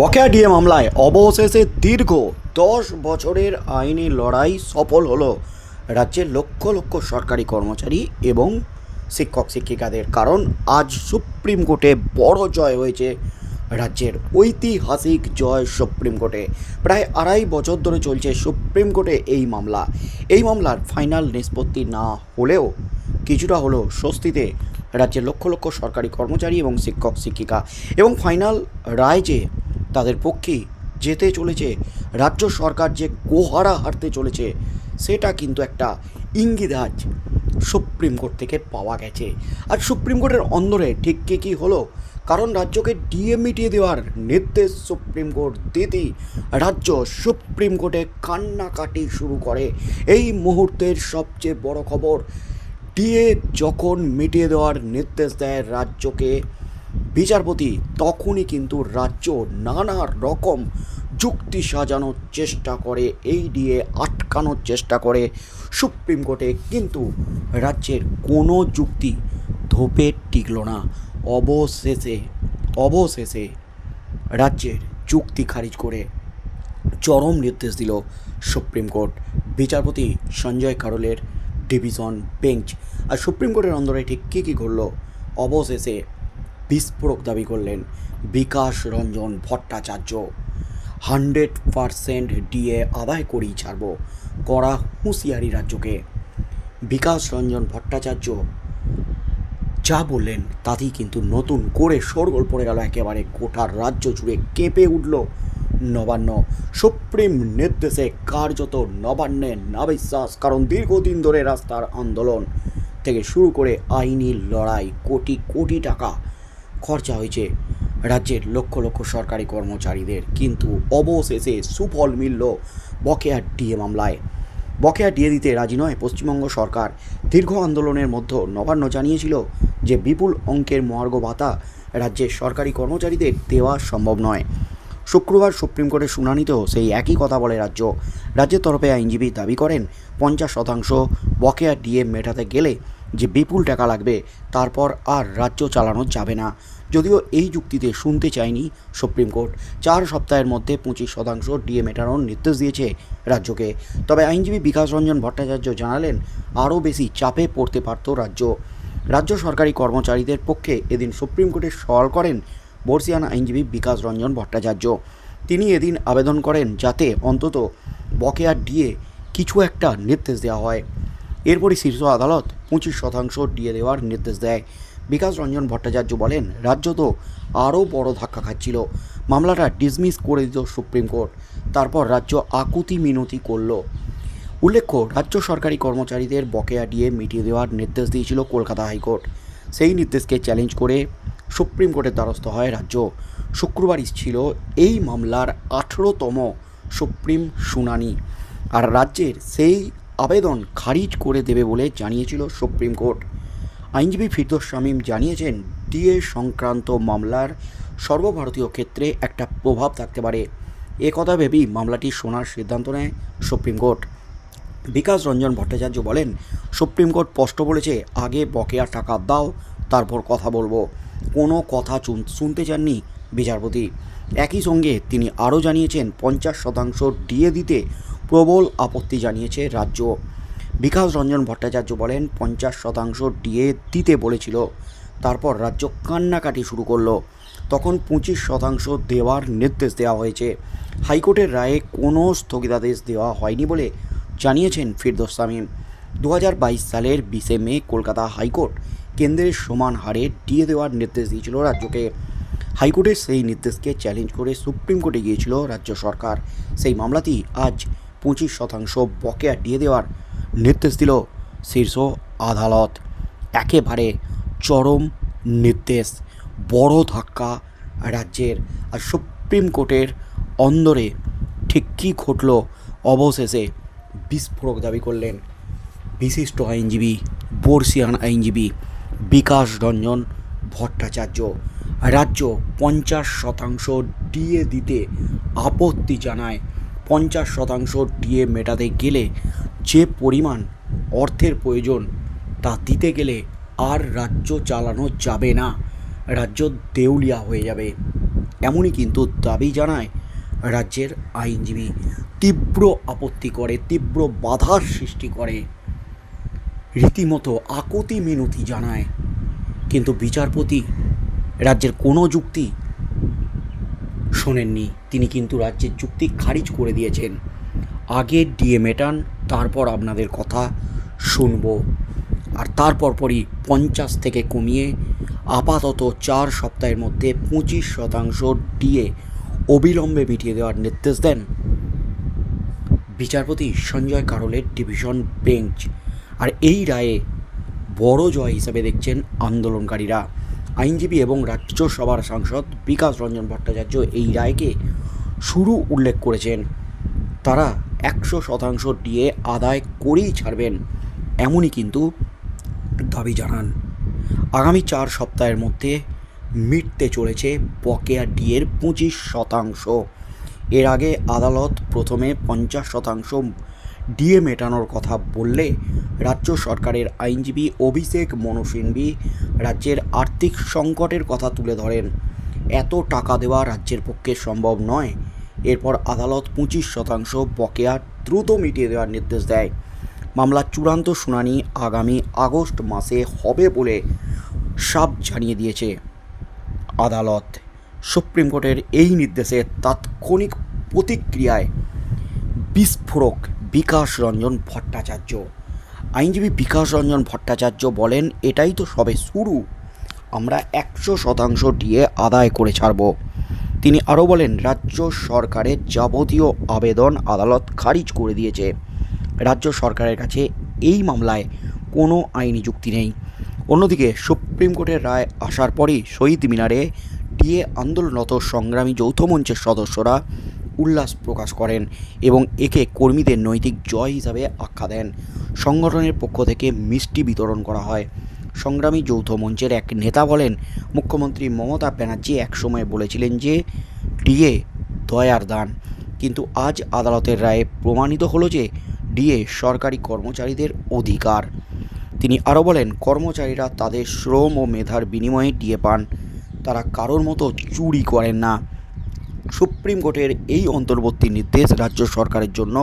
বকেয়া ডিএ মামলায় অবশেষে দীর্ঘ দশ বছরের আইনি লড়াই সফল হলো। রাজ্যের লক্ষ লক্ষ সরকারি কর্মচারী এবং শিক্ষক, শিক্ষিকাদের কারণ আজ সুপ্রিম কোর্টে বড় জয় হয়েছে রাজ্যের ঐতিহাসিক জয় সুপ্রিম কোর্টে। প্রায় আড়াই বছর ধরে চলছে সুপ্রিম কোর্টে এই মামলা। এই মামলার ফাইনাল নিষ্পত্তি না হলেও কিছুটা হলো স্বস্তিতে রাজ্যের লক্ষ লক্ষ সরকারি কর্মচারী এবং শিক্ষক, শিক্ষিকা এবং ফাইনাল রায় যে তাদের পক্ষে যেতে চলেছে। রাজ্য সরকার যে গোহারা হারতে চলেছে, সেটা কিন্তু একটা ইঙ্গিত আজ সুপ্রিম কোর্ট থেকে পাওয়া গেছে। আর সুপ্রিম কোর্টের অন্দরে ঠিক কী কী হলো? কারণ রাজ্যকে ডিএ মিটিয়ে দেওয়ার নির্দেশ সুপ্রিম কোর্ট দিতেই রাজ্য সুপ্রিম কোর্টে কান্নাকাটি শুরু করে। এই মুহূর্তের সবচেয়ে বড় খবর, ডিএ যখন মিটিয়ে দেওয়ার নির্দেশ দেয় রাজ্যকে বিচারপতি তখনই কিন্তু রাজ্য নানা রকম যুক্তি সাজানোর চেষ্টা করে এই দিয়ে আটকানোর চেষ্টা করে। সুপ্রিম কোর্টে কিন্তু রাজ্যের কোনো যুক্তি ধোপে টিকল না। অবশেষে অবশেষে রাজ্যের যুক্তি খারিজ করে চরম নির্দেশ দিল সুপ্রিম কোর্ট। বিচারপতি সঞ্জয় কারোলের ডিভিশন বেঞ্চ। আর সুপ্রিম কোর্টের অন্দরে ঠিক কী কী ঘটল? অবশেষে বিস্ফোরক দাবি করলেন Bikash Ranjan Bhattacharya. Hundred percent DA আদায় করেই ছাড়ব করা হুঁশিয়ারি রাজ্যকে। বিকাশ রঞ্জন ভট্টাচার্য যা বললেন তাতেই কিন্তু নতুন করে শোরগোল পড়ে গেল একেবারে। গোটার রাজ্য জুড়ে কেঁপে উঠল নবান্ন। সুপ্রিম নির্দেশে কার্যত নবান্নে নাবিশ্বাস, কারণ দীর্ঘদিন ধরে রাস্তার আন্দোলন থেকে শুরু করে আইনি লড়াই কোটি কোটি টাকা খরচা হয়েছে। রাজ্যের লক্ষ লক্ষ সরকারি কর্মচারীদের কিন্তু অবশেষে সুফল মিলল বকেয়া ডিএ মামলায়। বকেয়া দিয়ে দিতে রাজি নয় পশ্চিমবঙ্গ সরকার। দীর্ঘ আন্দোলনের মধ্যে নবান্ন জানিয়েছিল যে বিপুল অঙ্কের মহার্ঘ ভাতা রাজ্যের সরকারি কর্মচারীদের দেওয়া সম্ভব নয়। শুক্রবার সুপ্রিম কোর্টের শুনানিতেও সেই একই কথা বলে রাজ্য। রাজ্যের তরফে আইনজীবী দাবি করেন, পঞ্চাশ শতাংশ বকেয়া ডিএ মেটাতে গেলে যে বিপুল টাকা লাগবে, তারপর আর রাজ্য চালানো যাবে না। যদিও এই যুক্তিতে শুনতে চায়নি সুপ্রিম কোর্ট। চার সপ্তাহের মধ্যে পঁচিশ শতাংশ ডিএ মেটানোর নির্দেশ দিয়েছে রাজ্যকে। তবে আইনজীবী বিকাশ রঞ্জন ভট্টাচার্য জানালেন, আরও বেশি চাপে পড়তে পারত রাজ্য। রাজ্য সরকারি কর্মচারীদের পক্ষে এদিন সুপ্রিম কোর্টে সওয়াল করেন বর্ষিয়ান আইনজীবী বিকাশ রঞ্জন ভট্টাচার্য। তিনি এদিন আবেদন করেন যাতে অন্তত বকেয়া ডিএ কিছু একটা নির্দেশ দেওয়া হয়। এরপরই শীর্ষ আদালত পঁচিশ শতাংশ ডিএ দেওয়ার নির্দেশ দেয়। বিকাশ রঞ্জন ভট্টাচার্য বলেন, রাজ্য তো আরও বড় ধাক্কা খাচ্ছিল। মামলাটা ডিসমিস করে দিত সুপ্রিম কোর্ট, তারপর রাজ্য আকুতি মিনতি করল। উল্লেখ্য, রাজ্য সরকারি কর্মচারীদের বকেয়া ডিএ মিটিয়ে দেওয়ার নির্দেশ দিয়েছিল কলকাতা হাইকোর্ট। সেই নির্দেশকে চ্যালেঞ্জ করে সুপ্রিম কোর্টের দ্বারস্থ হয় রাজ্য। শুক্রবারই ছিল এই মামলার আঠেরোতম সুপ্রিম শুনানি, আর রাজ্যের সেই আবেদন খারিজ করে দেবে বলে জানিয়েছিল সুপ্রিম কোর্ট। আইনজীবী ফিরদোস শামীম জানিয়েছেন, ডিএ সংক্রান্ত মামলার সর্বভারতীয় ক্ষেত্রে একটা প্রভাব থাকতে পারে। এ কথা ভেবেই মামলাটি শোনার সিদ্ধান্ত নেয় সুপ্রিম কোর্ট। বিকাশ রঞ্জন ভট্টাচার্য বলেন, সুপ্রিম কোর্ট স্পষ্ট বলেছে, আগে বকেয়া টাকা দাও, তারপর কথা বলব। কোনো কথা শুনতে চাননি বিচারপতি। একই সঙ্গে তিনি আরও জানিয়েছেন, পঞ্চাশ শতাংশ ডিএ দিতে প্রবল আপত্তি জানিয়েছে রাজ্য। বিকাশ রঞ্জন ভট্টাচার্য বলেন, পঞ্চাশ শতাংশ ডিএ দিতে বলেছিল, তারপর রাজ্য কান্নাকাটি শুরু করল। তখন পঁচিশ শতাংশ দেওয়ার নির্দেশ দেওয়া হয়েছে। হাইকোর্টের রায়ে কোনো স্থগিতাদেশ দেওয়া হয়নি বলে জানিয়েছেন ফিরদোস সামিম দু সালের বিশে মে কলকাতা হাইকোর্ট কেন্দ্রের সমান হারে ডিএ দেওয়ার নির্দেশ দিয়েছিল রাজ্যকে। হাইকোর্টের সেই নির্দেশকে চ্যালেঞ্জ করে সুপ্রিম কোর্টে গিয়েছিল রাজ্য সরকার। সেই মামলাতেই আজ পঁচিশ শতাংশ বকেয়া দিয়ে দেওয়ার নির্দেশ দিল শীর্ষ আদালত। একেবারে চরম নির্দেশ, বড় ধাক্কা রাজ্যের আর সুপ্রিম কোর্টের অন্দরে ঠিক কী ঘটল অবশেষে বিস্ফোরক দাবি করলেন বিশিষ্ট আইনজীবী, বর্ষিয়ান আইনজীবী বিকাশ রঞ্জন ভট্টাচার্য। রাজ্য পঞ্চাশ শতাংশ ডিএ দিতে আপত্তি জানায় পঞ্চাশ শতাংশ ডিএ মেটাতে গেলে যে পরিমাণ অর্থের প্রয়োজন তা দিতে গেলে আর রাজ্য চালানো যাবে না, রাজ্য দেউলিয়া হয়ে যাবে। এমনই কিন্তু দাবি জানায় রাজ্যের আইনজীবী। তীব্র আপত্তি করে, তীব্র বাধার সৃষ্টি করে। রীতিমতো আকতি মিনতি জানায়। কিন্তু বিচারপতি, রাজ্যের কোনো যুক্তি শোনেননি। তিনি কিন্তু রাজ্যের যুক্তি খারিজ করে দিয়েছেন। আগে ডিএ মেটান, তারপর আপনাদের কথা শুনব। আর তারপর পরই পঞ্চাশ থেকে কমিয়ে আপাতত চার সপ্তাহের মধ্যে পঁচিশ শতাংশ ডিএ অবিলম্বে মিটিয়ে দেওয়ার নির্দেশ দেন। বিচারপতি সঞ্জয় কারোলের ডিভিশন বেঞ্চ। আর এই রায়ে বড় জয় হিসাবে দেখছেন আন্দোলনকারীরা। আইনজীবী এবং রাজ্যসভার সাংসদ বিকাশ রঞ্জন ভট্টাচার্য এই রায়কে শুরু উল্লেখ করেছেন। তারা একশো শতাংশ ডিএ আদায় করেই ছাড়বেন, এমনই কিন্তু দাবি জানান। আগামী চার সপ্তাহের মধ্যে মিটতে চলেছে বকেয়া ডিএর পঁচিশ শতাংশ। এর আগে আদালত প্রথমে পঞ্চাশ শতাংশ ডিএ মেটানোর কথা বললে রাজ্য সরকারের আইনজীবী অভিষেক মনু সিংভি রাজ্যের আর্থিক সংকটের কথা তুলে ধরেন। এত টাকা দেওয়া রাজ্যের পক্ষে সম্ভব নয়। এরপর আদালত পঁচিশ শতাংশ বকেয়া দ্রুত মিটিয়ে দেওয়ার নির্দেশ দেয়। মামলার চূড়ান্ত শুনানি আগামী আগস্ট মাসে হবে বলে সাপ জানিয়ে দিয়েছে আদালত। সুপ্রিম কোর্টের এই নির্দেশে তাৎক্ষণিক প্রতিক্রিয়ায় বিস্ফোরক বিকাশ রঞ্জন ভট্টাচার্য। আইনজীবী বিকাশ রঞ্জন ভট্টাচার্য বলেন, এটাই তো সবে শুরু। আমরা একশো শতাংশ ডিএ আদায় করে ছাড়ব। তিনি আরও বলেন, রাজ্য সরকারের যাবতীয় আবেদন আদালত খারিজ করে দিয়েছে। রাজ্য সরকারের কাছে এই মামলায় কোনো আইনি যুক্তি নেই। অন্যদিকে, সুপ্রিম কোর্টের রায় আসার পরই শহীদ মিনারে ডিএ আন্দোলনরত সংগ্রামী যৌথ মঞ্চের সদস্যরা উল্লাস প্রকাশ করেন এবং একে কর্মীদের নৈতিক জয় হিসাবে আখ্যা দেন। সংগঠনের পক্ষ থেকে মিষ্টি বিতরণ করা হয়। সংগ্রামী যৌথ মঞ্চের এক নেতা বলেন, মুখ্যমন্ত্রী মমতা ব্যানার্জি একসময় বলেছিলেন যে, ডিএ দয়ার দান। কিন্তু আজ আদালতের রায়ে প্রমাণিত হলো যে, ডিএ সরকারি কর্মচারীদের অধিকার। তিনি আরও বলেন, কর্মচারীরা তাদের শ্রম ও মেধার বিনিময়ে ডিএ পান। তারা কারোর মতো চুরি করেন না। সুপ্রিম কোর্টের এই অন্তর্বর্তী নির্দেশ রাজ্য সরকারের জন্য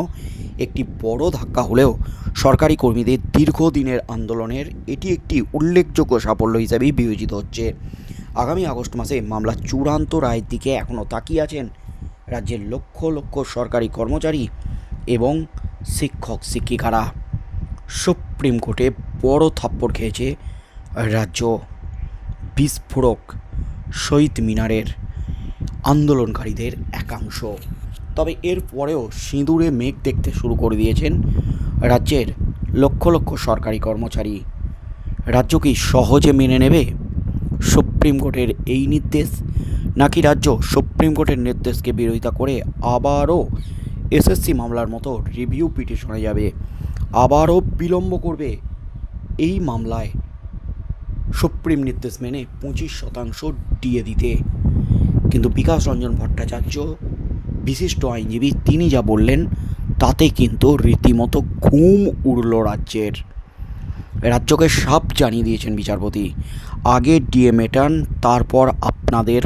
একটি বড় ধাক্কা হলেও সরকারি কর্মীদের দীর্ঘদিনের আন্দোলনের এটি একটি উল্লেখযোগ্য সাফল্য হিসাবেই বিবেচিত হচ্ছে। আগামী আগস্ট মাসে মামলার চূড়ান্ত রায়ের দিকে এখনও তাকিয়ে আছেন রাজ্যের লক্ষ লক্ষ সরকারি কর্মচারী এবং শিক্ষক, শিক্ষিকারা। সুপ্রিম কোর্টে বড় থাপ্পড় খেয়েছে রাজ্য বিস্ফোরক শহীদ মিনারের আন্দোলনকারীদের একাংশ। তবে এর পরেও সিঁদুরে মেঘ দেখতে শুরু করে দিয়েছেন রাজ্যের লক্ষ লক্ষ সরকারি কর্মচারী। রাজ্য কি সহজে মেনে নেবে? সুপ্রিম কোর্টের এই নির্দেশ? নাকি রাজ্য সুপ্রিম কোর্টের নির্দেশকে বিরোধিতা করে আবারও এসএসসি মামলার মতো রিভিউ পিটিশনে যাবে? আবারও বিলম্ব করবে? এই মামলায় সুপ্রিম নির্দেশ মেনে পঁচিশ শতাংশ ডিএ দিতে। কিন্তু বিকাশ রঞ্জন ভট্টাচার্য, বিশিষ্ট আইনজীবী, তিনি যা বললেন, তাতে কিন্তু রীতিমতো ঘুম উড়ল রাজ্যের। রাজ্যকে সাপ জানিয়ে দিয়েছেন বিচারপতি। আগে ডিএ মেটান তারপর আপনাদের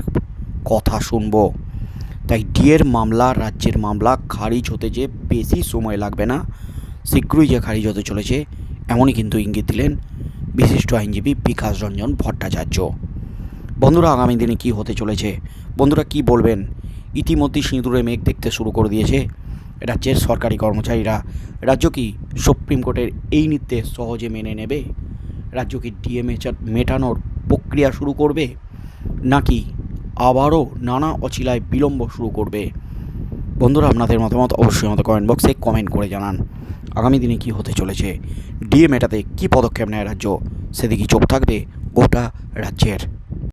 কথা শুনব। তাই ডিএর মামলা, রাজ্যের মামলা খারিজ হতে যে বেশি সময় লাগবে না, শীঘ্রই যে খারিজ হতে চলেছে, এমনই কিন্তু ইঙ্গিত দিলেন বিশিষ্ট আইনজীবী বিকাশ রঞ্জন ভট্টাচার্য। বন্ধুরা, আগামী দিনে কি হতে চলেছে? বন্ধুরা, কি বলবেন? ইতিমধ্যে সিঁদুরে মেঘ দেখতে শুরু করে দিয়েছে। রাজ্যের সরকারি কর্মচারীরা, রাজ্য কি সুপ্রিম কোর্টের এই নির্দেশ সহজে মেনে নেবে? রাজ্য কি ডিএ মেটানোর প্রক্রিয়া শুরু করবে? নাকি আবারও নানা অচিলায় বিলম্ব শুরু করবে? বন্ধুরা, আপনাদের মতামত অবশ্যই আমাদের কমেন্ট বক্সে কমেন্ট করে জানান। আগামী দিনে কি হতে চলেছে? ডিএ মেটাতে কী পদক্ষেপ নেয় রাজ্য? সেদিকে চোখ থাকবে গোটা রাজ্যের।